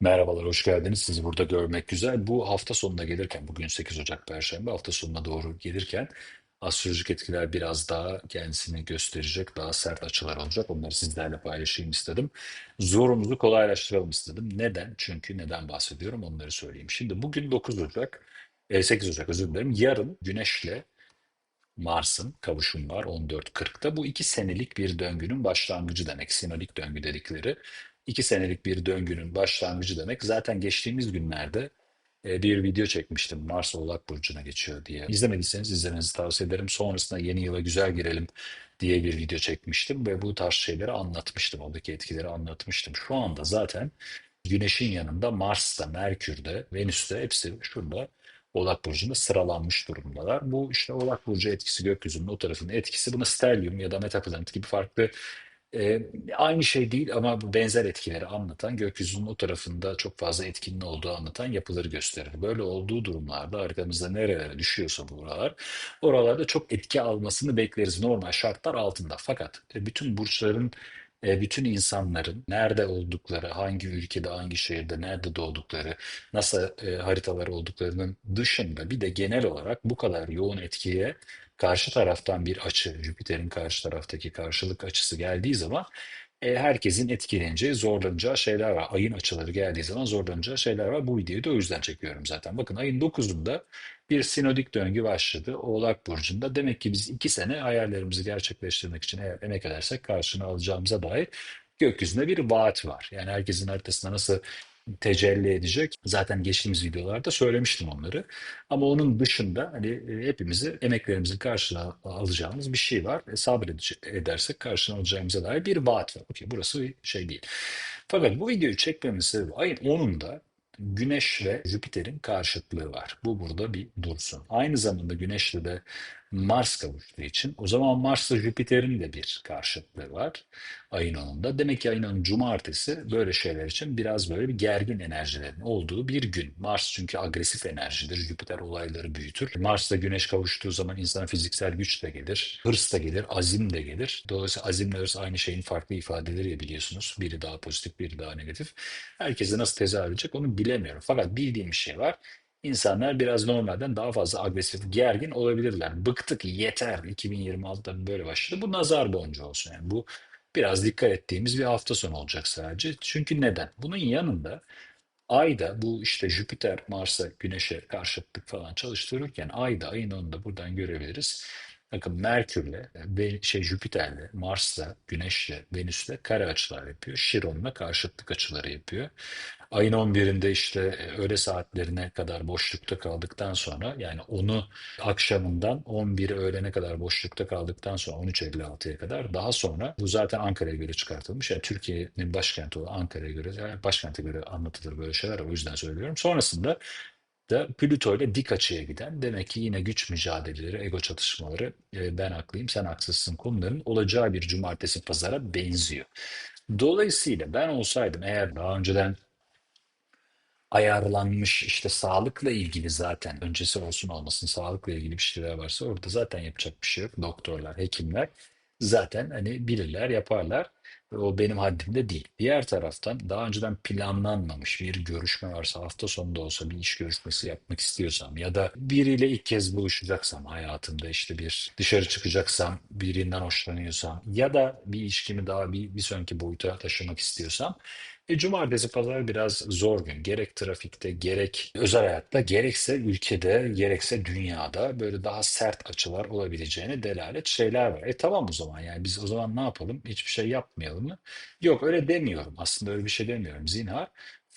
Merhabalar, hoş geldiniz. Sizi burada görmek güzel. Bu hafta sonuna gelirken, bugün 8 Ocak Perşembe, hafta sonuna doğru gelirken astrolojik etkiler biraz daha kendisini gösterecek, daha sert açılar olacak. Onları sizlerle paylaşayım istedim. Zorumuzu kolaylaştıralım istedim. Neden? Çünkü neden bahsediyorum onları söyleyeyim. Şimdi bugün 9 Ocak, e, 8 Ocak özür dilerim. Yarın Güneş'le Mars'ın kavuşum var 14.40'da. Bu iki senelik bir döngünün başlangıcı demek. Sinodik döngü dedikleri. İki senelik bir döngünün başlangıcı demek. Zaten geçtiğimiz günlerde e, bir video çekmiştim. Mars Oğlak Burcu'na geçiyor diye. İzlemediyseniz izlemenizi tavsiye ederim. Sonrasında yeni yıla güzel girelim diye bir video çekmiştim ve bu tarz şeyleri anlatmıştım. Oradaki etkileri anlatmıştım. Şu anda zaten Güneş'in yanında Mars'ta, Merkür'de, Venüs'te hepsi şurada Oğlak Burcu'nda sıralanmış durumdalar. Bu işte Oğlak Burcu etkisi gökyüzünün o tarafının etkisi. Buna sterlium ya da metaplanet gibi farklı e, aynı şey değil ama benzer etkileri anlatan gökyüzünün o tarafında çok fazla etkinin olduğu anlatan yapıları gösterir. Böyle olduğu durumlarda haritamızda nerelere düşüyorsa buralar oralarda çok etki almasını bekleriz normal şartlar altında. Fakat e, bütün burçların e, bütün insanların nerede oldukları, hangi ülkede, hangi şehirde, nerede doğdukları, nasıl e, haritaları olduklarının dışında bir de genel olarak bu kadar yoğun etkiye karşı taraftan bir açı, Jüpiter'in karşı taraftaki karşılık açısı geldiği zaman e, herkesin etkileneceği, zorlanacağı şeyler var. Ayın açıları geldiği zaman zorlanacağı şeyler var. Bu videoyu da o yüzden çekiyorum zaten. Bakın ayın dokuzunda bir sinodik döngü başladı Oğlak Burcu'nda. Demek ki biz iki sene hayallerimizi gerçekleştirmek için eğer emek edersek karşını alacağımıza dair gökyüzünde bir vaat var. Yani herkesin haritasında nasıl tecelli edecek. Zaten geçtiğimiz videolarda söylemiştim onları. Ama onun dışında hani e, hepimizi emeklerimizin karşılığını alacağımız bir şey var. E, sabredersek karşılığını alacağımıza dair bir vaat var. Okey, burası şey değil. Fakat bu videoyu çekmemin sebebi ayın 10'unda Güneş ve Jüpiter'in karşıtlığı var. Bu burada bir dursun. Aynı zamanda Güneş'le de Mars kavuştuğu için o zaman Mars'la Jüpiter'in de bir karşıtlığı var ayın 10'unda. Demek ki ayın 10 cumartesi böyle şeyler için biraz böyle bir gergin enerjilerin olduğu bir gün. Mars çünkü agresif enerjidir. Jüpiter olayları büyütür. Mars'la Güneş kavuştuğu zaman insana fiziksel güç de gelir, hırs da gelir, azim de gelir. Dolayısıyla azimle hırs aynı şeyin farklı ifadeleri ya biliyorsunuz. Biri daha pozitif, biri daha negatif. Herkese nasıl tezahür edecek onu bilemiyorum. Fakat bildiğim bir şey var. İnsanlar biraz normalden daha fazla agresif, gergin olabilirler. Bıktık, yeter. 2026'da böyle başladı. Bu nazar boncuğu olsun. Yani bu biraz dikkat ettiğimiz bir hafta sonu olacak sadece. Çünkü neden? Bunun yanında Ayda bu işte Jüpiter, Mars'a, Güneş'e karşıtlık falan çalıştırırken Ayda, ayın onu da buradan görebiliriz. Bakın Merkür'le, ve şey Jüpiter'le, Mars'la, Güneş'le, Venüs'le kare açılar yapıyor. Şiron'la karşıtlık açıları yapıyor. Ayın 11'inde işte e, öğle saatlerine kadar boşlukta kaldıktan sonra yani onu akşamından 11 öğlene kadar boşlukta kaldıktan sonra 13.56'ya kadar daha sonra bu zaten Ankara'ya göre çıkartılmış. Yani Türkiye'nin başkenti olan Ankara'ya göre yani başkente göre anlatılır böyle şeyler o yüzden söylüyorum. Sonrasında da Plüto ile dik açıya giden demek ki yine güç mücadeleleri, ego çatışmaları e, ben haklıyım sen haksızsın konuların olacağı bir cumartesi pazara benziyor. Dolayısıyla ben olsaydım eğer daha önceden ayarlanmış işte sağlıkla ilgili zaten öncesi olsun olmasın sağlıkla ilgili bir şeyler varsa orada zaten yapacak bir şey yok. Doktorlar, hekimler zaten hani bilirler, yaparlar. O benim haddimde değil. Diğer taraftan daha önceden planlanmamış bir görüşme varsa hafta sonunda olsa bir iş görüşmesi yapmak istiyorsam ya da biriyle ilk kez buluşacaksam hayatımda işte bir dışarı çıkacaksam birinden hoşlanıyorsam ya da bir ilişkimi daha bir, bir sonraki boyuta taşımak istiyorsam e, cumartesi pazar biraz zor gün. Gerek trafikte, gerek özel hayatta, gerekse ülkede, gerekse dünyada böyle daha sert açılar olabileceğine delalet şeyler var. E tamam o zaman yani biz o zaman ne yapalım? Hiçbir şey yapmayalım mı? Yok öyle demiyorum. Aslında öyle bir şey demiyorum. Zinhar.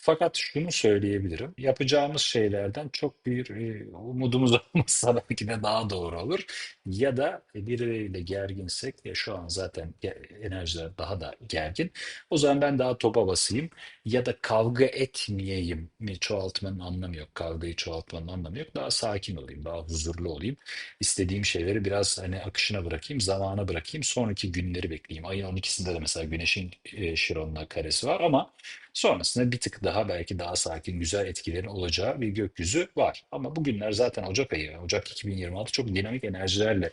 Fakat şunu söyleyebilirim. Yapacağımız şeylerden çok bir e, umudumuz olmasa belki de daha doğru olur. Ya da birileriyle gerginsek ya şu an zaten ge- enerjiler daha da gergin. O zaman ben daha topa basayım ya da kavga etmeyeyim mi çoğaltmanın anlamı yok. Kavgayı çoğaltmanın anlamı yok. Daha sakin olayım, daha huzurlu olayım. İstediğim şeyleri biraz hani akışına bırakayım, zamana bırakayım. Sonraki günleri bekleyeyim. Ayın 12'sinde de mesela Güneş'in e, Şiron'la karesi var ama sonrasında bir tık daha belki daha sakin, güzel etkilerin olacağı bir gökyüzü var. Ama bugünler zaten Ocak ayı, Ocak 2026 çok dinamik enerjilerle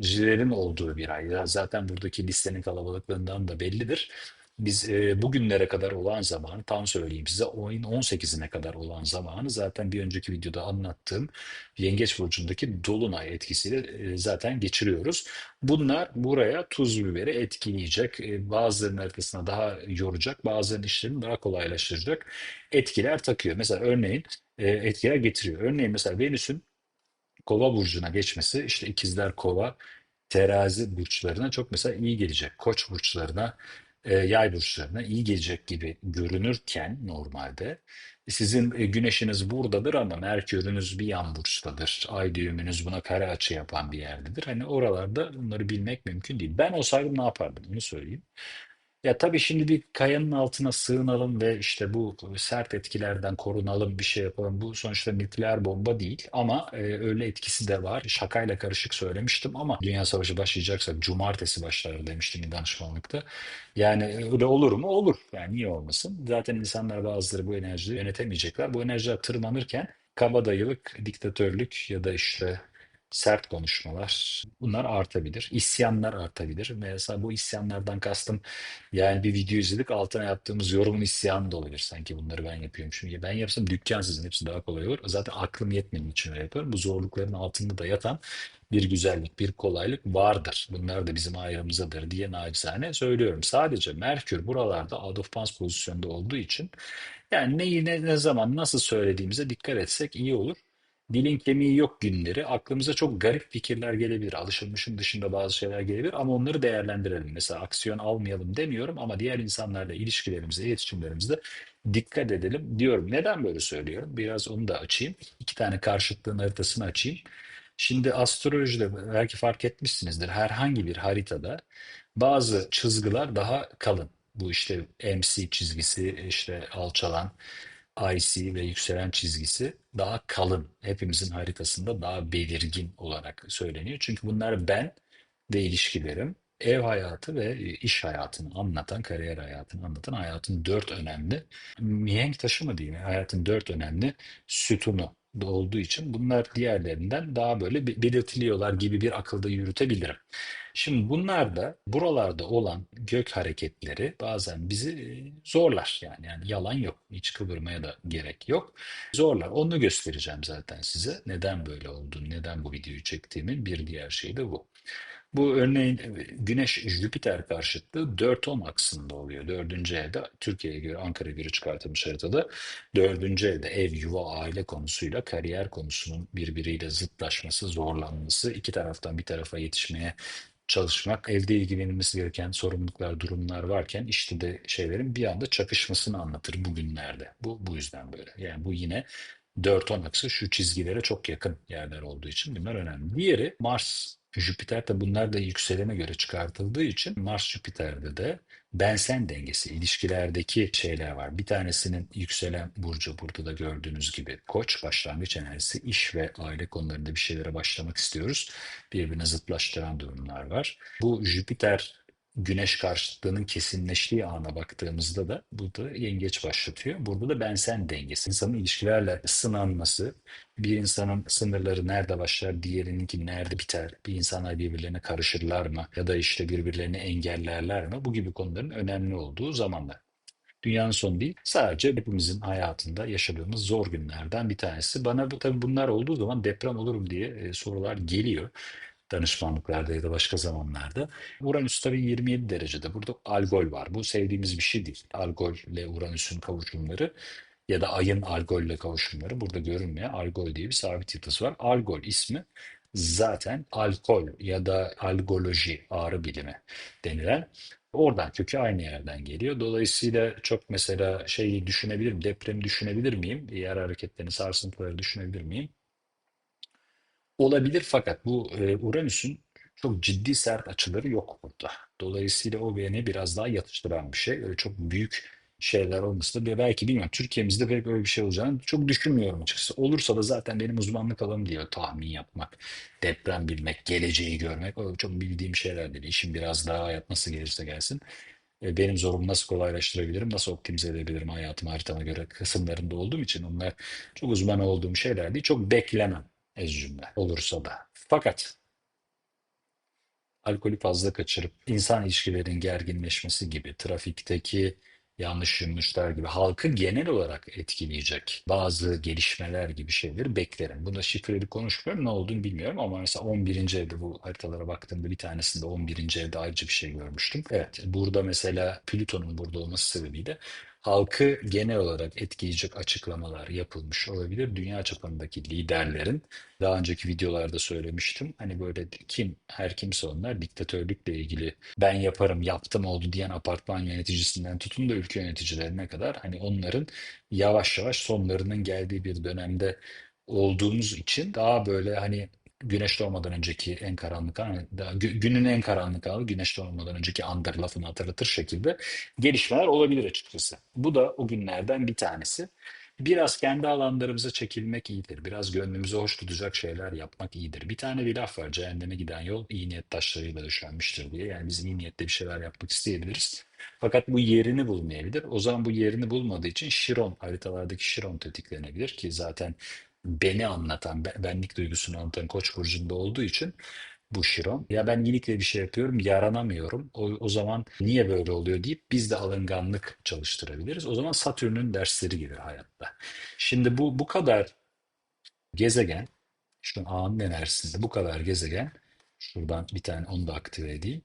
enerjilerin olduğu bir ay. Zaten buradaki listenin kalabalıklığından da bellidir. Biz e, bugünlere kadar olan zamanı tam söyleyeyim size oyun 18'ine kadar olan zamanı zaten bir önceki videoda anlattığım Yengeç burcundaki dolunay etkisiyle e, zaten geçiriyoruz. Bunlar buraya tuz biberi etkileyecek. E, bazılarının haritasına daha yoracak, bazılarının işlerini daha kolaylaştıracak etkiler takıyor. Mesela örneğin e, etkiler getiriyor. Örneğin mesela Venüs'ün Kova burcuna geçmesi işte ikizler Kova terazi burçlarına çok mesela iyi gelecek. Koç burçlarına, e, yay burçlarına iyi gelecek gibi görünürken normalde sizin e, güneşiniz buradadır ama Merkür'ünüz bir yan burçtadır. Ay düğümünüz buna kare açı yapan bir yerdedir. Hani oralarda bunları bilmek mümkün değil. Ben olsaydım ne yapardım? Bunu söyleyeyim. Ya tabii şimdi bir kayanın altına sığınalım ve işte bu sert etkilerden korunalım, bir şey yapalım. Bu sonuçta nükleer bomba değil ama e, öyle etkisi de var. Şakayla karışık söylemiştim ama Dünya Savaşı başlayacaksa cumartesi başlar demiştim bir danışmanlıkta. Yani öyle olur mu? Olur. Yani niye olmasın? Zaten insanlar bazıları bu enerjiyi yönetemeyecekler. Bu enerjiler tırmanırken kabadayılık, diktatörlük ya da işte sert konuşmalar bunlar artabilir. İsyanlar artabilir. Mesela bu isyanlardan kastım yani bir video izledik altına yaptığımız yorumun isyanı da olabilir. Sanki bunları ben yapıyorum. Çünkü ben yapsam dükkan sizin hepsi daha kolay olur. Zaten aklım yetmediği için öyle yapıyorum. Bu zorlukların altında da yatan bir güzellik, bir kolaylık vardır. Bunlar da bizim ayrımızadır diye naçizane söylüyorum. Sadece Merkür buralarda out of bounds pozisyonda olduğu için yani neyi ne, ne zaman nasıl söylediğimize dikkat etsek iyi olur. Dilin kemiği yok günleri. Aklımıza çok garip fikirler gelebilir. Alışılmışın dışında bazı şeyler gelebilir ama onları değerlendirelim. Mesela aksiyon almayalım demiyorum ama diğer insanlarla ilişkilerimizde, iletişimlerimizde dikkat edelim diyorum. Neden böyle söylüyorum? Biraz onu da açayım. İki tane karşıtlığın haritasını açayım. Şimdi astrolojide belki fark etmişsinizdir. Herhangi bir haritada bazı çizgiler daha kalın. Bu işte MC çizgisi, işte alçalan IC ve yükselen çizgisi daha kalın. Hepimizin haritasında daha belirgin olarak söyleniyor. Çünkü bunlar ben ve ilişkilerim, ev hayatı ve iş hayatını anlatan, kariyer hayatını anlatan hayatın dört önemli mihenk taşı mı diyeyim, hayatın dört önemli sütunu olduğu için bunlar diğerlerinden daha böyle be- belirtiliyorlar gibi bir akılda yürütebilirim. Şimdi bunlar da buralarda olan gök hareketleri bazen bizi e, zorlar yani yani yalan yok. Hiç kıvırmaya da gerek yok. Zorlar. Onu göstereceğim zaten size. Neden böyle olduğunu, neden bu videoyu çektiğimin bir diğer şey de bu. Bu örneğin e, Güneş-Jüpiter karşıtlığı 4-10 aksında oluyor. Dördüncü evde Türkiye'ye göre Ankara'ya göre çıkartılmış haritada dördüncü evde ev, yuva, aile konusuyla kariyer konusunun birbiriyle zıtlaşması, zorlanması, iki taraftan bir tarafa yetişmeye çalışmak, evde ilgilenilmesi gereken sorumluluklar, durumlar varken işte de şeylerin bir anda çakışmasını anlatır bugünlerde. Bu bu yüzden böyle. Yani bu yine 4-10 aksı şu çizgilere çok yakın yerler olduğu için bunlar önemli. Diğeri Mars Jüpiter de bunlar da yükselene göre çıkartıldığı için Mars Jüpiter'de de ben-sen dengesi, ilişkilerdeki şeyler var. Bir tanesinin yükselen burcu burada da gördüğünüz gibi Koç başlangıç enerjisi, iş ve aile konularında bir şeylere başlamak istiyoruz. Birbirine zıtlaştıran durumlar var. Bu Jüpiter Güneş karşıtlığının kesinleştiği ana baktığımızda da burada yengeç başlatıyor. Burada da ben-sen dengesi. İnsanın ilişkilerle sınanması, bir insanın sınırları nerede başlar, diğerininki nerede biter, bir insanlar birbirlerine karışırlar mı ya da işte birbirlerini engellerler mi? Bu gibi konuların önemli olduğu zamanlar. Dünyanın sonu değil, sadece hepimizin hayatında yaşadığımız zor günlerden bir tanesi. Bana bu tabii bunlar olduğu zaman deprem olurum diye e, sorular geliyor danışmanlıklarda ya da başka zamanlarda. Uranüs tabii 27 derecede. Burada algol var. Bu sevdiğimiz bir şey değil. Algol ile Uranüs'ün kavuşumları ya da ayın algol ile kavuşumları burada görünmüyor. Algol diye bir sabit yıldız var. Algol ismi zaten alkol ya da algoloji ağrı bilimi denilen oradan kökü aynı yerden geliyor. Dolayısıyla çok mesela şeyi düşünebilirim, depremi düşünebilir miyim? Yer hareketlerini, sarsıntıları düşünebilir miyim? Olabilir fakat bu e, Uranüs'ün çok ciddi sert açıları yok burada. Dolayısıyla o beni biraz daha yatıştıran bir şey. Öyle çok büyük şeyler olması da belki bilmiyorum. Türkiye'mizde pek öyle bir şey olacağını çok düşünmüyorum açıkçası. Olursa da zaten benim uzmanlık alanım diyor tahmin yapmak, deprem bilmek, geleceği görmek. O çok bildiğim şeyler değil. İşim biraz daha hayat nasıl gelirse gelsin. E, Benim zorumu nasıl kolaylaştırabilirim, nasıl optimize edebilirim hayatımı haritama göre kısımlarında olduğum için onlar çok uzman olduğum şeyler değil. Çok beklemem ez cümle olursa da. Fakat alkolü fazla kaçırıp insan ilişkilerin gerginleşmesi gibi, trafikteki yanlış yürüyüşler gibi halkı genel olarak etkileyecek bazı gelişmeler gibi şeyleri beklerim. Bunda şifreli konuşmuyorum ne olduğunu bilmiyorum ama mesela 11. evde bu haritalara baktığımda bir tanesinde 11. evde ayrıca bir şey görmüştüm. Evet burada mesela Plüton'un burada olması sebebiyle halkı genel olarak etkileyecek açıklamalar yapılmış olabilir. Dünya çapındaki liderlerin daha önceki videolarda söylemiştim. Hani böyle kim her kimse onlar diktatörlükle ilgili ben yaparım yaptım oldu diyen apartman yöneticisinden tutun da ülke yöneticilerine kadar hani onların yavaş yavaş sonlarının geldiği bir dönemde olduğumuz için daha böyle hani güneş doğmadan önceki en karanlık an, daha gü- günün en karanlık anı güneş doğmadan önceki andır lafını hatırlatır şekilde gelişmeler olabilir açıkçası. Bu da o günlerden bir tanesi. Biraz kendi alanlarımıza çekilmek iyidir. Biraz gönlümüzü hoş tutacak şeyler yapmak iyidir. Bir tane bir laf var. Cehenneme giden yol iyi niyet taşlarıyla döşenmiştir diye. Yani biz iyi niyetle bir şeyler yapmak isteyebiliriz. Fakat bu yerini bulmayabilir. O zaman bu yerini bulmadığı için Şiron, haritalardaki Şiron tetiklenebilir ki zaten beni anlatan, be- benlik duygusunu anlatan Koç burcunda olduğu için bu Şiron. Ya ben iyilikle bir şey yapıyorum, yaranamıyorum. O, o zaman niye böyle oluyor deyip biz de alınganlık çalıştırabiliriz. O zaman Satürn'ün dersleri gelir hayatta. Şimdi bu bu kadar gezegen, şu anın enerjisinde bu kadar gezegen, şuradan bir tane onu da aktive edeyim.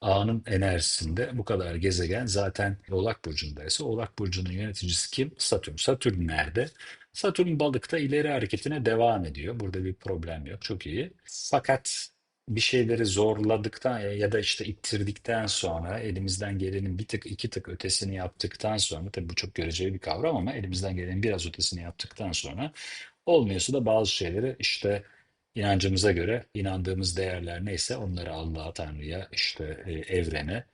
A'nın enerjisinde bu kadar gezegen zaten Oğlak Burcu'ndaysa Oğlak Burcu'nun yöneticisi kim? Satürn. Satürn nerede? Satürn balıkta ileri hareketine devam ediyor. Burada bir problem yok. Çok iyi. Fakat bir şeyleri zorladıktan ya da işte ittirdikten sonra elimizden gelenin bir tık iki tık ötesini yaptıktan sonra tabii bu çok göreceli bir kavram ama elimizden gelenin biraz ötesini yaptıktan sonra olmuyorsa da bazı şeyleri işte inancımıza göre inandığımız değerler neyse onları Allah'a, Tanrı'ya, işte e, evrene,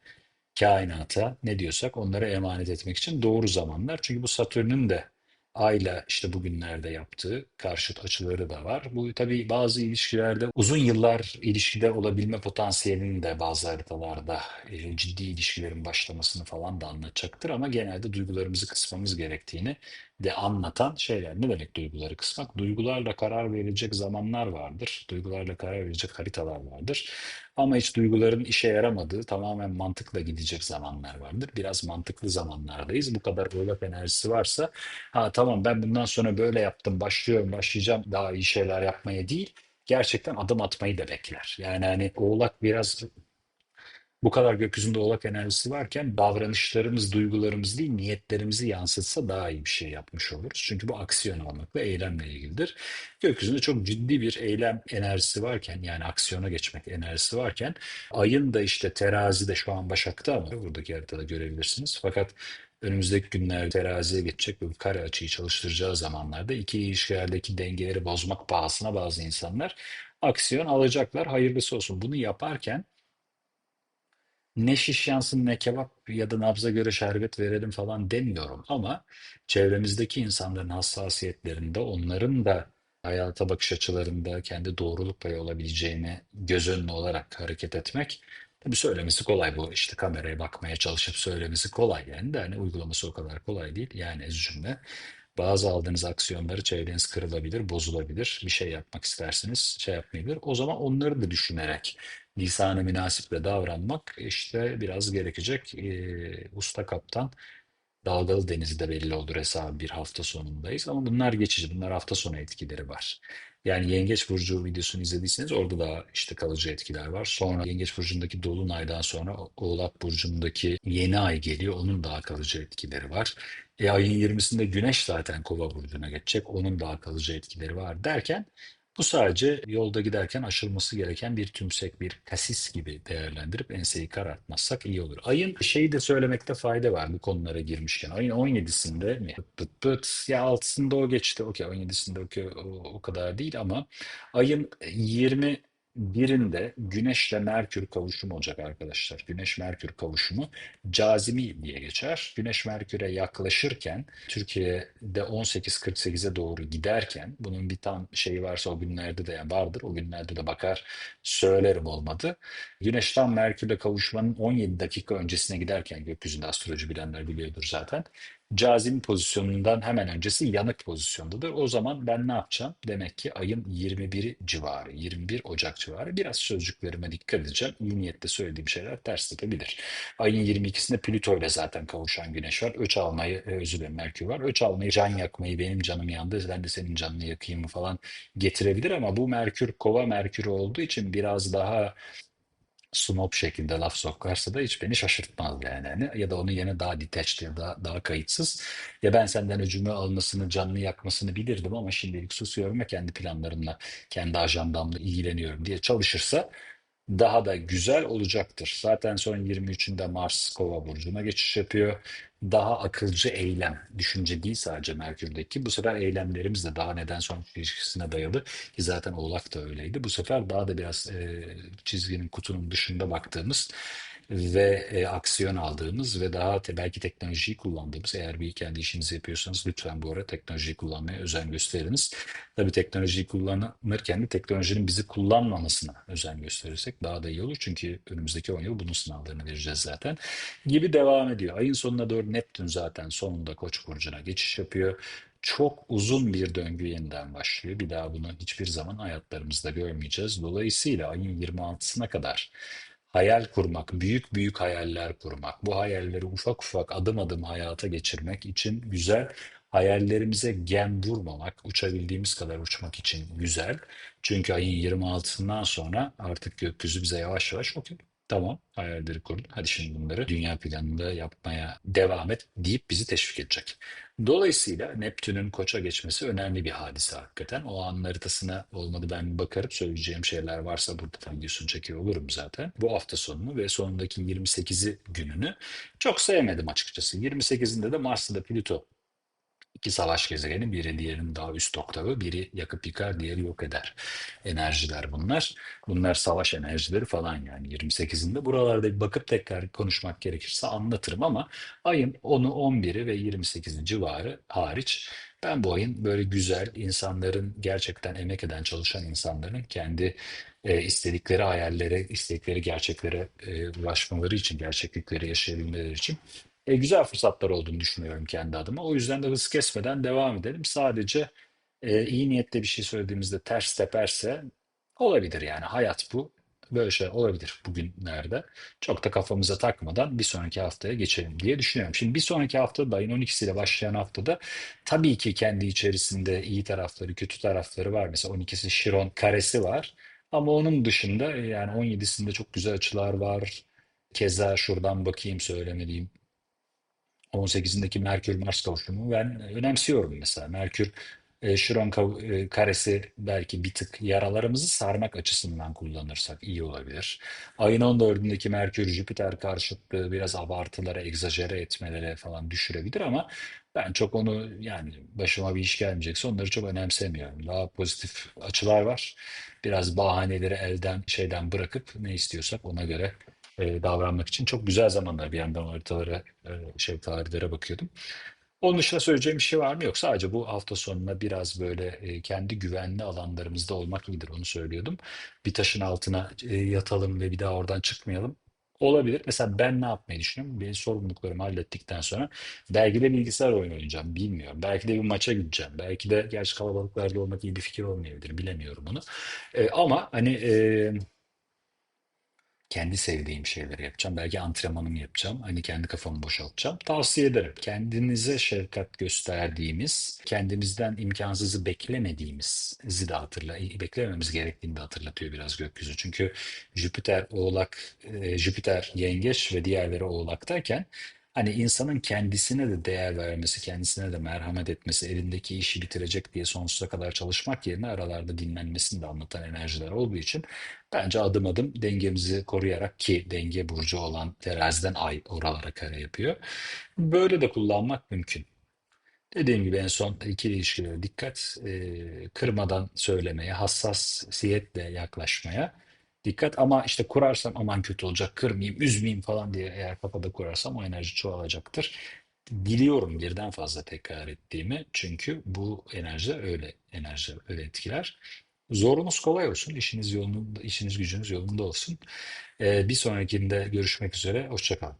kainata ne diyorsak onlara emanet etmek için doğru zamanlar. Çünkü bu Satürn'ün de Ay'la işte bugünlerde yaptığı karşıt açıları da var. Bu tabii bazı ilişkilerde uzun yıllar ilişkide olabilme potansiyelinin de bazı haritalarda e, ciddi ilişkilerin başlamasını falan da anlatacaktır. Ama genelde duygularımızı kısmamız gerektiğini de anlatan şeyler. Ne demek duyguları kısmak? Duygularla karar verilecek zamanlar vardır. Duygularla karar verilecek haritalar vardır. Ama hiç duyguların işe yaramadığı, tamamen mantıkla gidecek zamanlar vardır. Biraz mantıklı zamanlardayız. Bu kadar oğlak enerjisi varsa, ha tamam ben bundan sonra böyle yaptım, başlıyorum, başlayacağım daha iyi şeyler yapmaya değil, gerçekten adım atmayı da bekler. Yani hani oğlak biraz bu kadar gökyüzünde oğlak enerjisi varken davranışlarımız, duygularımız değil, niyetlerimizi yansıtsa daha iyi bir şey yapmış oluruz. Çünkü bu aksiyon almakla, eylemle ilgilidir. Gökyüzünde çok ciddi bir eylem enerjisi varken, yani aksiyona geçmek enerjisi varken, ayın da işte terazide şu an Başak'ta ama buradaki haritada görebilirsiniz. Fakat önümüzdeki günlerde teraziye geçecek ve bu kare açıyı çalıştıracağı zamanlarda iki ilişkilerdeki dengeleri bozmak pahasına bazı insanlar aksiyon alacaklar. Hayırlısı olsun. Bunu yaparken ne şiş yansın ne kebap ya da nabza göre şerbet verelim falan demiyorum ama çevremizdeki insanların hassasiyetlerinde onların da hayata bakış açılarında kendi doğruluk payı olabileceğini göz önüne olarak hareket etmek tabii söylemesi kolay bu işte kameraya bakmaya çalışıp söylemesi kolay yani de hani uygulaması o kadar kolay değil yani ez cümle bazı aldığınız aksiyonları çevreniz kırılabilir, bozulabilir. Bir şey yapmak istersiniz, şey yapmayabilir. O zaman onları da düşünerek lisan-ı münasiple davranmak işte biraz gerekecek. Ee, usta kaptan dalgalı denizde belli olur hesabı bir hafta sonundayız ama bunlar geçici. Bunlar hafta sonu etkileri var. Yani Yengeç Burcu videosunu izlediyseniz orada da işte kalıcı etkiler var. Sonra Yengeç Burcu'ndaki Dolunay'dan sonra Oğlak Burcu'ndaki yeni ay geliyor. Onun daha kalıcı etkileri var. E ayın 20'sinde Güneş zaten Kova burcuna geçecek. Onun daha kalıcı etkileri var derken bu sadece yolda giderken aşılması gereken bir tümsek, bir kasis gibi değerlendirip enseyi karartmazsak iyi olur. Ayın şeyi de söylemekte fayda var bu konulara girmişken. Ayın 17'sinde mi? Pıt pıt pıt. Ya 6'sında o geçti. Okey 17'sinde okey, o, o kadar değil ama ayın 20 birinde Güneşle Merkür kavuşumu olacak arkadaşlar. Güneş-Merkür kavuşumu cazimi diye geçer. Güneş Merkür'e yaklaşırken Türkiye'de 18.48'e doğru giderken bunun bir tam şeyi varsa o günlerde de vardır. O günlerde de bakar söylerim olmadı. Güneşten Merkür'le kavuşmanın 17 dakika öncesine giderken gökyüzünde astroloji bilenler biliyordur zaten. Cazibin pozisyonundan hemen öncesi yanık pozisyondadır. O zaman ben ne yapacağım? Demek ki ayın 21'i civarı, 21 Ocak civarı biraz sözcüklerime dikkat edeceğim. İyi niyetle söylediğim şeyler ters tepebilir. Ayın 22'sinde Plüto ile zaten kavuşan Güneş var. Öç almayı, e, özür dilerim Merkür var. Öç almayı, can yakmayı, benim canım yandı, ben de senin canını yakayım mı falan getirebilir ama bu Merkür kova Merkürü olduğu için biraz daha snob şekilde laf sokarsa da hiç beni şaşırtmaz yani. Hani ya da onun yerine daha detached ya da daha kayıtsız. Ya ben senden öcümü almasını, canını yakmasını bilirdim ama şimdilik susuyorum ve kendi planlarımla, kendi ajandamla ilgileniyorum diye çalışırsa daha da güzel olacaktır. Zaten son 23'ünde Mars Kova burcuna geçiş yapıyor. Daha akılcı eylem, düşünce değil sadece Merkür'deki. Bu sefer eylemlerimiz de daha neden sonuç ilişkisine dayalı ki zaten Oğlak da öyleydi. Bu sefer daha da biraz e, çizginin kutunun dışında baktığımız ve e, aksiyon aldığımız ve daha te- belki teknolojiyi kullandığımız eğer bir kendi işinizi yapıyorsanız lütfen bu ara teknolojiyi kullanmaya özen gösteriniz. Tabii teknolojiyi kullanırken de teknolojinin bizi kullanmamasına özen gösterirsek daha da iyi olur. Çünkü önümüzdeki 10 yıl bunun sınavlarını vereceğiz zaten. Gibi devam ediyor. Ayın sonuna doğru Neptün zaten sonunda Koç burcuna geçiş yapıyor. Çok uzun bir döngü yeniden başlıyor. Bir daha bunu hiçbir zaman hayatlarımızda görmeyeceğiz. Dolayısıyla ayın 26'sına kadar hayal kurmak, büyük büyük hayaller kurmak, bu hayalleri ufak ufak adım adım hayata geçirmek için güzel, hayallerimize gem vurmamak, uçabildiğimiz kadar uçmak için güzel. Çünkü ayın 26'sından sonra artık gökyüzü bize yavaş yavaş okey tamam hayalleri kurdun. Hadi şimdi bunları dünya planında yapmaya devam et deyip bizi teşvik edecek. Dolayısıyla Neptün'ün Koç'a geçmesi önemli bir hadise hakikaten. O an haritasına olmadı ben bir bakarım söyleyeceğim şeyler varsa burada da videosunu çekiyor olurum zaten. Bu hafta sonunu ve sonundaki 28'i gününü çok sevmedim açıkçası. 28'inde de Mars'ta da Plüto İki savaş gezegeni biri diğerinin daha üst oktavı biri yakıp yıkar diğeri yok eder enerjiler bunlar. Bunlar savaş enerjileri falan yani 28'inde buralarda bir bakıp tekrar konuşmak gerekirse anlatırım ama ayın 10'u 11'i ve 28'i civarı hariç ben bu ayın böyle güzel insanların gerçekten emek eden çalışan insanların kendi e, istedikleri hayallere, istedikleri gerçeklere e, ulaşmaları için, gerçeklikleri yaşayabilmeleri için e, güzel fırsatlar olduğunu düşünüyorum kendi adıma. O yüzden de hız kesmeden devam edelim. Sadece e, iyi niyetle bir şey söylediğimizde ters teperse olabilir yani hayat bu. Böyle şey olabilir bugünlerde. Çok da kafamıza takmadan bir sonraki haftaya geçelim diye düşünüyorum. Şimdi bir sonraki hafta da ayın 12'siyle başlayan haftada tabii ki kendi içerisinde iyi tarafları, kötü tarafları var. Mesela 12'si Şiron karesi var. Ama onun dışında e, yani 17'sinde çok güzel açılar var. Keza şuradan bakayım söylemediğim 18'indeki Merkür-Mars kavuşumu ben önemsiyorum mesela. Merkür e, Şiron e, karesi belki bir tık yaralarımızı sarmak açısından kullanırsak iyi olabilir. Ayın 14'ündeki Merkür-Jüpiter karşıtlığı biraz abartılara, egzajere etmelere falan düşürebilir ama ben çok onu yani başıma bir iş gelmeyecekse onları çok önemsemiyorum. Daha pozitif açılar var. Biraz bahaneleri elden şeyden bırakıp ne istiyorsak ona göre e, davranmak için çok güzel zamanlar bir yandan haritalara, e, şey tarihlere bakıyordum. Onun dışında söyleyeceğim bir şey var mı? Yok. Sadece bu hafta sonuna biraz böyle e, kendi güvenli alanlarımızda olmak iyidir. Onu söylüyordum. Bir taşın altına e, yatalım ve bir daha oradan çıkmayalım. Olabilir. Mesela ben ne yapmayı düşünüyorum? Benim sorumluluklarımı hallettikten sonra belki de bilgisayar oyunu oynayacağım. Bilmiyorum. Belki de bir maça gideceğim. Belki de gerçi kalabalıklarda olmak iyi bir fikir olmayabilir. Bilemiyorum onu. E, ama hani e, kendi sevdiğim şeyleri yapacağım. Belki antrenmanımı yapacağım. Hani kendi kafamı boşaltacağım. Tavsiye ederim. Kendinize şefkat gösterdiğimiz, kendimizden imkansızı beklemediğimizi de hatırla, beklememiz gerektiğini de hatırlatıyor biraz gökyüzü. Çünkü Jüpiter Oğlak, e, Jüpiter Yengeç ve diğerleri Oğlak'tayken Hani insanın kendisine de değer vermesi, kendisine de merhamet etmesi, elindeki işi bitirecek diye sonsuza kadar çalışmak yerine aralarda dinlenmesini de anlatan enerjiler olduğu için Bence adım adım dengemizi koruyarak ki denge burcu olan teraziden ay oralara kare yapıyor. Böyle de kullanmak mümkün. Dediğim gibi en son ikili ilişkilere dikkat, e, kırmadan söylemeye, hassasiyetle yaklaşmaya dikkat. Ama işte kurarsam aman kötü olacak, kırmayayım, üzmeyeyim falan diye eğer kafada kurarsam o enerji çoğalacaktır. Biliyorum birden fazla tekrar ettiğimi çünkü bu enerji öyle enerji öyle etkiler. Zorunuz kolay olsun, işiniz yolunda, işiniz gücünüz yolunda olsun. Ee, bir sonrakinde görüşmek üzere, hoşça kalın.